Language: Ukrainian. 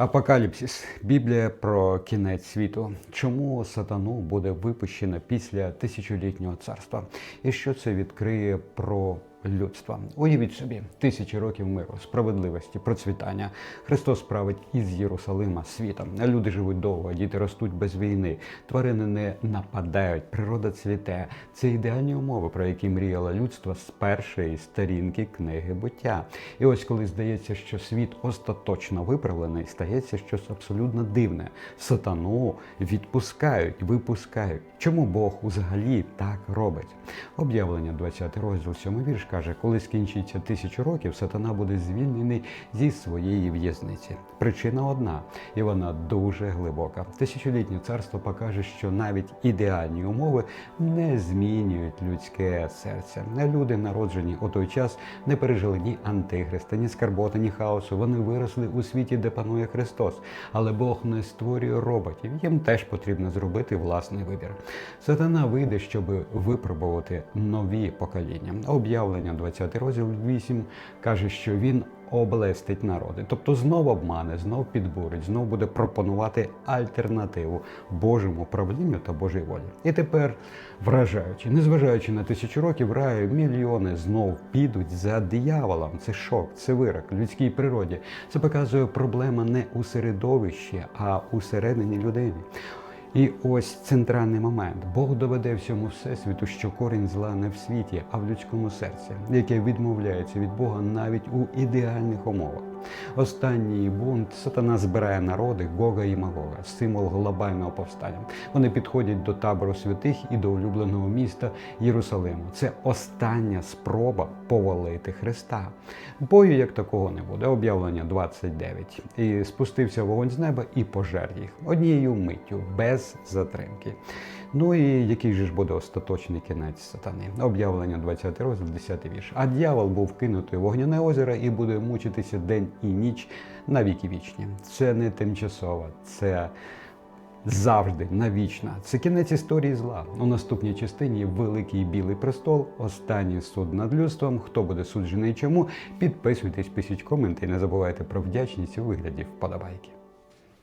Апокаліпсис Біблія про кінець світу. Чому сатану буде випущено після тисячолітнього царства? І що це відкриє про людство? Уявіть собі, тисячі років миру, справедливості, процвітання. Христос править із Єрусалима світом. Люди живуть довго, діти ростуть без війни, тварини не нападають, природа цвіте. Це ідеальні умови, про які мріяло людство з першої сторінки книги буття. І ось коли здається, що світ остаточно виправлений, стається щось абсолютно дивне. Сатану відпускають, випускають. Чому Бог взагалі так робить? Об'явлення 20 розділ 7 вірш каже, коли скінчиться тисячу років, сатана буде звільнений зі своєї в'язниці. Причина одна, і вона дуже глибока. Тисячолітнє царство покаже, що навіть ідеальні умови не змінюють людське серце. Люди, народжені у той час, не пережили ні антихриста, ні скарботи, ні хаосу. Вони виросли у світі, де панує Христос. Але Бог не створює роботів. Їм теж потрібно зробити власний вибір. Сатана вийде, щоб випробувати нові покоління. Об'явлення 20 розділ 8 каже, що він облестить народи, тобто знов обмане, знов підбурить, знов буде пропонувати альтернативу Божому правлінню та Божій волі. І тепер, вражаючи, незважаючи на тисячу років раю, мільйони знов підуть за дияволом. Це шок, це вирок людській природі. Це показує проблема не у середовищі, а у середині людини. І ось центральний момент. Бог доведе всьому всесвіту, що корінь зла не в світі, а в людському серці, яке відмовляється від Бога навіть у ідеальних умовах. Останній бунт сатана збирає народи Гога і Магога, символ глобального повстання. Вони підходять до табору святих і до улюбленого міста Єрусалиму. Це остання спроба повалити Христа. Бою як такого не буде. Об'явлення 29. І спустився вогонь з неба і пожер їх однією миттю, без затримки. Ну і який же ж буде остаточний кінець сатани? Об'явлення 20 розділ, 10 вірш. А дьявол був кинутий в вогняне озеро і буде мучитися день і ніч на віки вічні. Це не тимчасово, це завжди навічна. Це кінець історії зла. У наступній частині Великий Білий престол, останній суд над людством. Хто буде суджений чому? Підписуйтесь, пишіть коменти і не забувайте про вдячність у вигляді вподобайки.